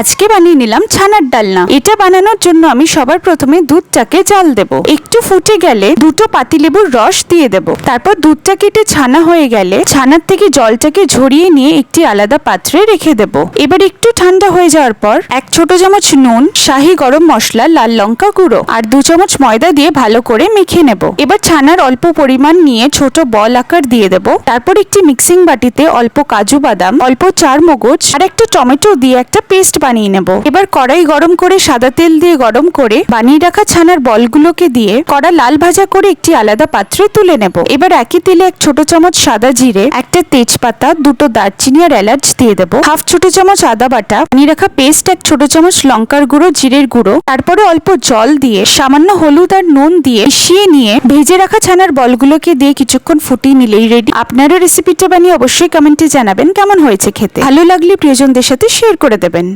আজকে বানিয়ে নিলাম ছানার ডালনা। এটা বানানোর জন্য আমি সবার প্রথমে দুধটাকে জাল দেব। একটু ফুটে গেলে দুটো পাতিলেবুর রস দিয়ে দেব। তারপর দুধটা কেটে ছানা হয়ে গেলে ছানার থেকে জলটাকে ঝরিয়ে নিয়ে একটি আলাদা পাত্রে রেখে দেব। এবার একটু ঠান্ডা হয়ে যাওয়ার পর এক ছোট চামচ নুন, শাহি গরম মশলা, লাল লঙ্কা গুঁড়ো আর দু চামচ ময়দা দিয়ে ভালো করে মেখে নেব। এবার ছানার অল্প পরিমাণ নিয়ে ছোট বল আকার দিয়ে দেব। তারপর একটি মিক্সিং বাটিতে অল্প কাজু বাদাম, অল্প চার মগজ আর একটা টমেটো দিয়ে একটা পেস্ট বানিয়ে নেব। এবার কড়াই গরম করে সাদা তেল দিয়ে গরম করে বানিয়ে রাখা ছানার বলগুলোকে দিয়ে কড়া লাল ভাজা করে একটি আলাদা পাত্রে তুলে নেব। এবার একই তেলে এক ছোট চামচ সাদা জিরে, একটা তেজপাতা, দুটো দারচিনি আর এলাচ দিয়ে দেব। হাফ ছোট চামচ আদা বাটা, বানিয়ে রাখা পেস্ট, এক ছোট চামচ লঙ্কার গুঁড়ো, জিরের গুঁড়ো, তারপরে অল্প জল দিয়ে সামান্য হলুদ আর নুন দিয়ে মিশিয়ে নিয়ে ভেজে রাখা ছানার বলগুলোকে দিয়ে কিছুক্ষণ ফুটিয়ে নিলেই রেডি আপনারও রেসিপিটা বানিয়ে অবশ্যই কমেন্টে জানাবেন কেমন হয়েছে খেতে। ভালো লাগলে প্রিয়জনদের সাথে শেয়ার করে দেবেন।